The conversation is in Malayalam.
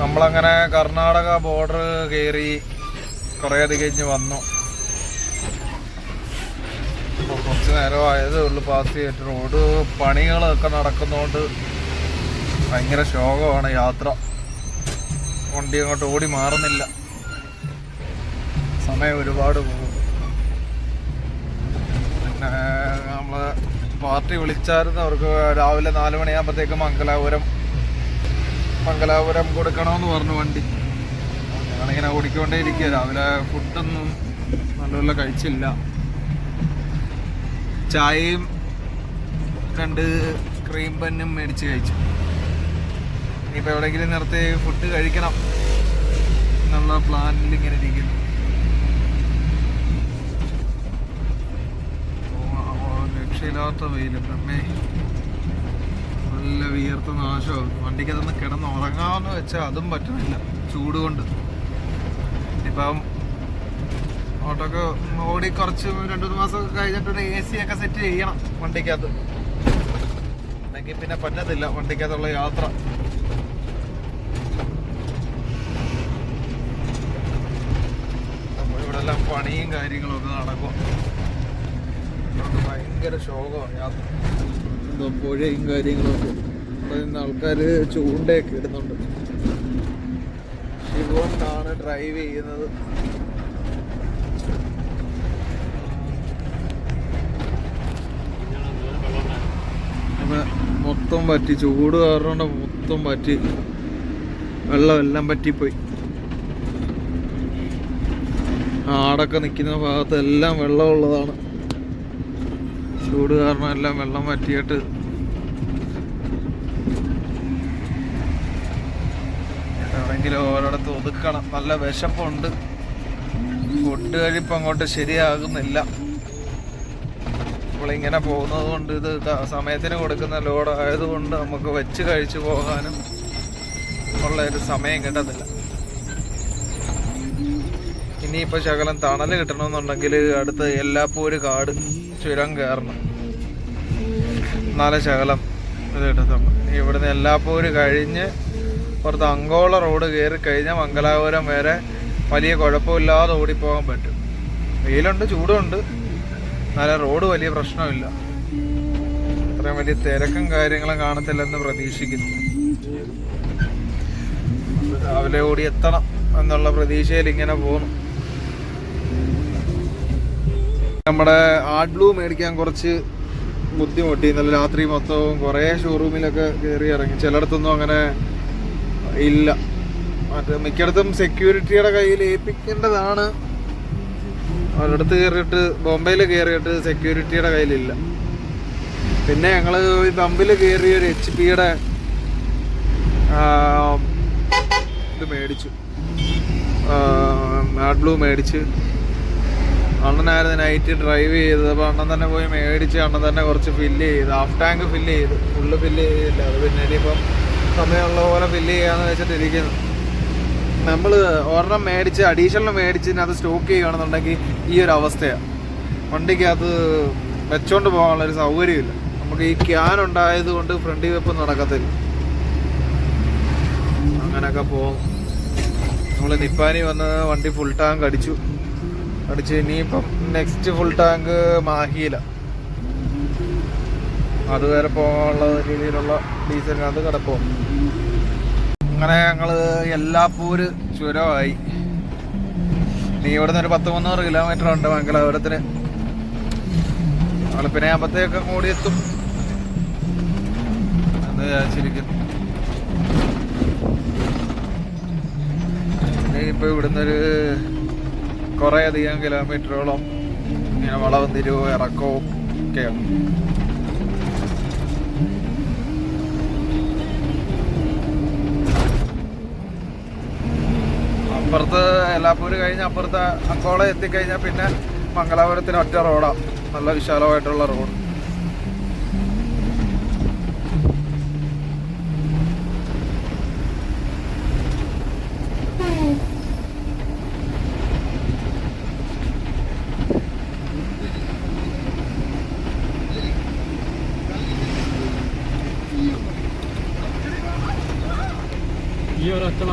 നമ്മളങ്ങനെ കർണാടക ബോർഡർ കയറി കുറേ അത് കഴിഞ്ഞ് വന്നു. അപ്പോൾ കുറച്ച് നേരം ആയതേ ഉള്ളൂ പാസ് ചെയ്തിട്ട്. റോഡ് പണികളൊക്കെ നടക്കുന്നതുകൊണ്ട് ഭയങ്കര ശോകമാണ് യാത്ര. വണ്ടി അങ്ങോട്ട് ഓടി മാറുന്നില്ല. സമയം ഒരുപാട് പോകും. പിന്നെ നമ്മൾ പാർട്ടി വിളിച്ചായിരുന്നു. അവർക്ക് രാവിലെ നാല് മണിയാകുമ്പോഴത്തേക്ക് മംഗലാപുരം മംഗലാപുരം കൊടുക്കണമെന്ന് പറഞ്ഞു വണ്ടി. ഞങ്ങളിങ്ങനെ ഓടിക്കൊണ്ടേ ഇരിക്കുക രാവിലെ ഫുഡൊന്നും നല്ലപോലെ കഴിച്ചില്ല. ചായയും രണ്ട് ക്രീം പന്നും മേടിച്ച് കഴിച്ചു. ഇനിയിപ്പോൾ എവിടെയെങ്കിലും നിർത്തി ഫുഡ് കഴിക്കണം എന്നുള്ള പ്ലാനിൽ ഇങ്ങനെ ഇരിക്കുന്നു. രക്ഷയില്ലാത്ത വെയിലും. അമ്മേ. നല്ല നാശവും വണ്ടിക്ക് അതൊന്ന് കിടന്ന് ഉറങ്ങാമെന്ന് വെച്ചാൽ അതും പറ്റുന്നില്ല ചൂട് കൊണ്ട് ഇപ്പം ഓട്ടോക്ക് ഓടി കുറച്ച് രണ്ടു മൂന്ന് മാസം കഴിഞ്ഞിട്ട് എ സി ഒക്കെ സെറ്റ് ചെയ്യണം വണ്ടിക്കകത്ത്. അല്ലെങ്കിൽ പിന്നെ പറ്റത്തില്ല വണ്ടിക്കകത്തുള്ള യാത്ര. എല്ലാം പണിയും കാര്യങ്ങളും ഒക്കെ നടക്കും ഭയങ്കര ശോകമാണ് യാത്ര. എന്തോ പുഴയും കാര്യങ്ങളൊക്കെ. ഇവിടെ നിന്ന് ആൾക്കാർ ചൂണ്ടയൊക്കെ ഇടുന്നുണ്ട്. ഇതുകൊണ്ടാണ് ഡ്രൈവ് ചെയ്യുന്നത്. മൊത്തം പറ്റി ചൂട് കാരണം മൊത്തം പറ്റി. വെള്ളം എല്ലാം പറ്റിപ്പോയി. ആടൊക്കെ നിൽക്കുന്ന ഭാഗത്ത് എല്ലാം വെള്ളമുള്ളതാണ്. ചൂട് കാരണം എല്ലാം വെള്ളം പറ്റിയിട്ട് എവിടെയെങ്കിലും ഓരോടത്ത് ഒതുക്കണം. നല്ല വിശപ്പുണ്ട്. ഫുഡ് കഴിപ്പ് അങ്ങോട്ട് ശരിയാകുന്നില്ല. നമ്മളിങ്ങനെ പോകുന്നത് കൊണ്ട് ഇത് സമയത്തിന് കൊടുക്കുന്ന ലോഡ് ആയതുകൊണ്ട് നമുക്ക് വെച്ച് കഴിച്ചു പോകാനും ഉള്ള ഒരു സമയം കിട്ടത്തില്ല. ഇനിയിപ്പോൾ ശകലം തണൽ കിട്ടണമെന്നുണ്ടെങ്കിൽ അടുത്ത് എല്ലാപ്പൂര് കാട് ചുരം കയറണം. എന്നാലേ ശകലം ഇത് കിട്ടത്തുള്ളൂ. ഇവിടുന്ന് എല്ലാപ്പൂര് കഴിഞ്ഞ് പുറത്ത് അങ്കോള റോഡ് കയറി കഴിഞ്ഞാൽ മംഗലാപുരം വരെ വലിയ കുഴപ്പമില്ലാതെ ഓടിപ്പോകാൻ പറ്റും. വെയിലുണ്ട് ചൂടുണ്ട്. എന്നാലും റോഡ് വലിയ പ്രശ്നമില്ല. അത്രയും വലിയ തിരക്കും കാര്യങ്ങളും കാണത്തില്ലെന്ന് പ്രതീക്ഷിക്കുന്നു. രാവിലെ ഓടി എത്തണം എന്നുള്ള പ്രതീക്ഷയിൽ ഇങ്ങനെ പോകുന്നു നമ്മുടെ ആഡ്ലൂ മേടിക്കാൻ കുറച്ച് ബുദ്ധിമുട്ടി. ഇന്നലെ രാത്രി മൊത്തവും കുറേ ഷോറൂമിലൊക്കെ കയറി ഇറങ്ങി. ചിലയിടത്തൊന്നും അങ്ങനെ ഇല്ല. മറ്റേ മിക്കയിടത്തും സെക്യൂരിറ്റിയുടെ കയ്യിൽ ഏൽപ്പിക്കേണ്ടതാണ്. ഒരിടത്ത് കയറിയിട്ട് ബോംബെയിൽ കയറിയിട്ട് സെക്യൂരിറ്റിയുടെ കയ്യിലില്ല. പിന്നെ ഞങ്ങൾ ഈ പമ്പിൽ കയറി ഒരു എച്ച് പിയുടെ ഇത് മേടിച്ചു. മാഡ് ബ്ലൂ മേടിച്ച്. അണ്ണനായിരുന്നു നൈറ്റ് ഡ്രൈവ് ചെയ്തത്. അപ്പോൾ അണ്ണൻ തന്നെ പോയി മേടിച്ച് അണ്ണൻ തന്നെ കുറച്ച് ഫില്ല് ചെയ്ത്. ഹാഫ് ടാങ്ക് ഫില്ല് ചെയ്ത്. ഫുള്ള് ഫില്ല് ചെയ്തില്ല. അത് പിന്നെ ഇനിയിപ്പം സമയമുള്ള പോലെ ഫില്ല് ചെയ്യാന്ന് വെച്ചിട്ട് ഇരിക്കുന്നു നമ്മൾ ഒരെണ്ണം മേടിച്ച് അഡീഷണൽ മേടിച്ച് അത് സ്റ്റോക്ക് ചെയ്യുകയാണെന്നുണ്ടെങ്കിൽ ഈ ഒരു അവസ്ഥയാണ് അത് വെച്ചോണ്ട് പോകാനുള്ള ഒരു സൗകര്യമില്ല. നമുക്ക് ഈ ക്യാൻ ഉണ്ടായത് കൊണ്ട് ഫ്രണ്ട് വെപ്പ് നടക്കത്തില്ല. അങ്ങനെയൊക്കെ പോകും. നമ്മൾ നിപ്പാനി വന്ന് വണ്ടി ഫുൾ ടാങ്ക് അടിച്ചു. അടിച്ച് ഇനിയിപ്പം നെക്സ്റ്റ് ഫുൾ ടാങ്ക് മാഹിയില അതുവരെ പോകാനുള്ള രീതിയിലുള്ള ഡീസലിനകത്ത് കിടക്കും അങ്ങനെ ഞങ്ങൾ എല്ലാപ്പൂര് ചുരമായി. നീ ഇവിടുന്ന് ഒരു പത്ത് മുന്നൂറ് കിലോമീറ്റർ ഉണ്ട് മംഗലാപുരത്തിന്. വെളുപ്പിനെ കൂടി എത്തും. എന്ന് വിചാരിച്ചിരിക്കും ഇപ്പൊ ഇവിടുന്ന് ഒരു കുറേ അധികം കിലോമീറ്ററോളം ഇങ്ങനെ വളവും തിരിവും ഇറക്കവും ഒക്കെയാണ്. അപ്പുറത്ത് എല്ലാപ്പൂര് കഴിഞ്ഞ് അപ്പുറത്ത് അങ്കോള എത്തിക്കഴിഞ്ഞാൽ പിന്നെ മംഗലാപുരത്തിന് ഒറ്റ റോഡാണ് നല്ല വിശാലമായിട്ടുള്ള റോഡ്. ഈ ഒരൊറ്റ